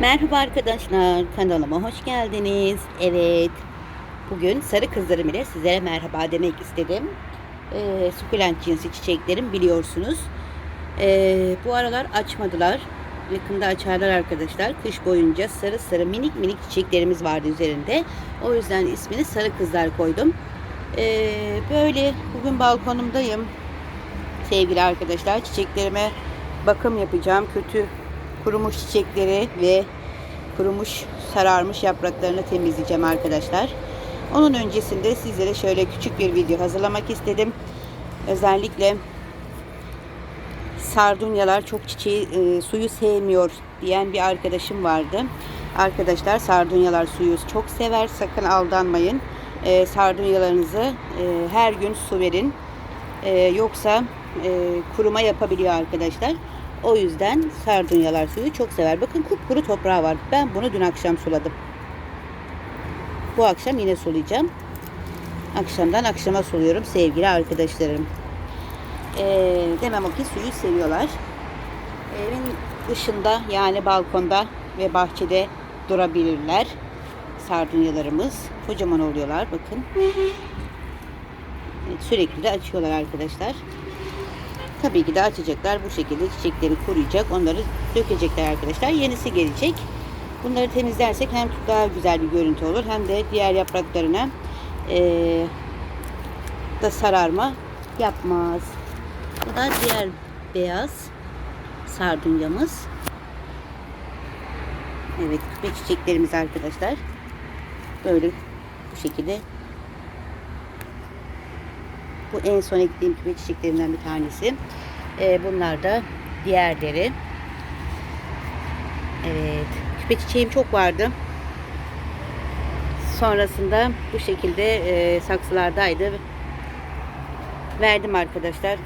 Merhaba arkadaşlar, kanalıma hoş geldiniz. Evet, bugün sarı kızlarım ile sizlere merhaba demek istedim. Ee, sukulent cinsi çiçeklerim biliyorsunuz. Ee, bu aralar açmadılar. Yakında açarlar arkadaşlar. Kış boyunca sarı sarı minik minik çiçeklerimiz vardı üzerinde. O yüzden ismini sarı kızlar koydum. Ee, böyle bugün balkonumdayım. Sevgili arkadaşlar, çiçeklerime bakım yapacağım. Kötü kurumuş çiçekleri ve kurumuş sararmış yapraklarını temizleyeceğim arkadaşlar. Onun öncesinde sizlere şöyle küçük bir video hazırlamak istedim. Özellikle sardunyalar çok çiçeği e, suyu sevmiyor diyen bir arkadaşım vardı. Arkadaşlar sardunyalar suyu çok sever. Sakın aldanmayın. E, sardunyalarınızı e, her gün su verin. E, yoksa e, kuruma yapabiliyor arkadaşlar. O yüzden sardunyalar suyu çok sever. Bakın kupkuru toprağı var. Ben bunu dün akşam suladım. Bu akşam yine sulayacağım. Akşamdan akşama suluyorum sevgili arkadaşlarım. Ee, demem o ki suyu seviyorlar. Evin dışında yani balkonda ve bahçede durabilirler. Sardunyalarımız. Kocaman oluyorlar bakın. Evet, sürekli de açıyorlar arkadaşlar. Tabii ki de açacaklar. Bu şekilde çiçekleri kuruyacak. Onları dökecekler arkadaşlar. Yenisi gelecek. Bunları temizlersek hem daha güzel bir görüntü olur hem de diğer yapraklarına eee, da sararma yapmaz. Bu da diğer beyaz sardunyamız. Evet küpe çiçeklerimiz arkadaşlar. Böyle bu şekilde bu en son ektiğim küpe çiçeklerimden bir tanesi. Ee, bunlar da diğerleri. Evet. Küpe çiçeğim çok vardı. Sonrasında bu şekilde e, saksılardaydı. Verdim arkadaşlar.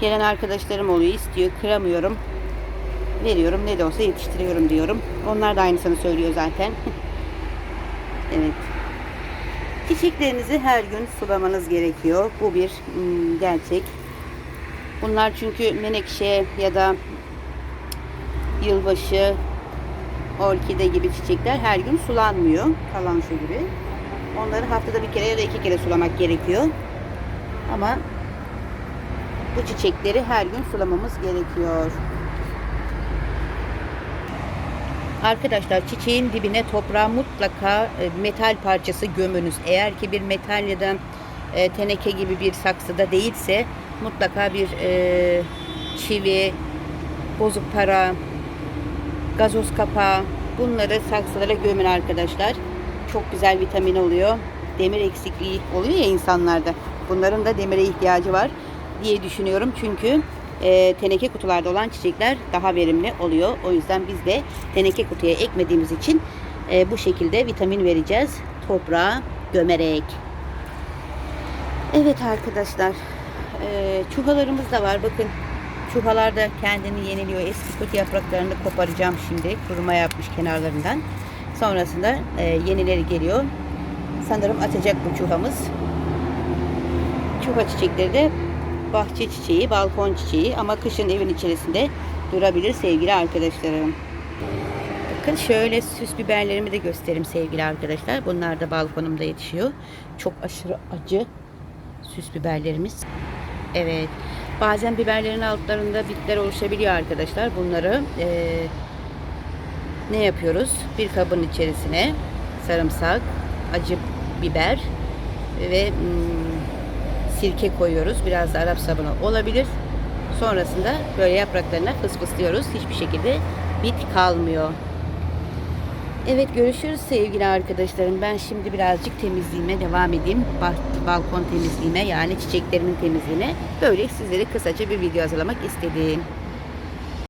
Gelen arkadaşlarım oluyor. istiyor. Kıramıyorum. Veriyorum. Ne de olsa yetiştiriyorum diyorum. Onlar da aynısını söylüyor zaten. evet. Çiçeklerinizi her gün sulamanız gerekiyor. Bu bir hmm, gerçek. Bunlar çünkü menekşe ya da yılbaşı, orkide gibi çiçekler her gün sulanmıyor. Kalanşu gibi. Onları haftada bir kere ya da iki kere sulamak gerekiyor. Ama bu çiçekleri her gün sulamamız gerekiyor. Arkadaşlar çiçeğin dibine toprağa mutlaka e, metal parçası gömünüz. Eğer ki bir metal ya da e, teneke gibi bir saksıda değilse mutlaka bir e, çivi, bozuk para, gazoz kapağı bunları saksılara gömün arkadaşlar. Çok güzel vitamin oluyor. Demir eksikliği oluyor ya insanlarda. Bunların da demire ihtiyacı var diye düşünüyorum. Çünkü e, teneke kutularda olan çiçekler daha verimli oluyor. O yüzden biz de teneke kutuya ekmediğimiz için e, bu şekilde vitamin vereceğiz. Toprağa gömerek. Evet arkadaşlar. E, çuhalarımız da var. Bakın çuhalar da kendini yeniliyor. Eski kötü yapraklarını koparacağım şimdi. Kuruma yapmış kenarlarından. Sonrasında e, yenileri geliyor. Sanırım atacak bu çuhamız. Çuha çiçekleri de bahçe çiçeği, balkon çiçeği ama kışın evin içerisinde durabilir sevgili arkadaşlarım. Bakın şöyle süs biberlerimi de göstereyim sevgili arkadaşlar. Bunlar da balkonumda yetişiyor. Çok aşırı acı süs biberlerimiz. Evet. Bazen biberlerin altlarında bitler oluşabiliyor arkadaşlar. Bunları eee, ne yapıyoruz? Bir kabın içerisine sarımsak, acı biber ve hmm, sirke koyuyoruz. Biraz da Arap sabunu olabilir. Sonrasında böyle yapraklarına fısfıslıyoruz. Hiçbir şekilde bit kalmıyor. Evet görüşürüz sevgili arkadaşlarım. Ben şimdi birazcık temizliğime devam edeyim. Ba- balkon temizliğime yani çiçeklerimin temizliğine. Böyle sizlere kısaca bir video hazırlamak istedim.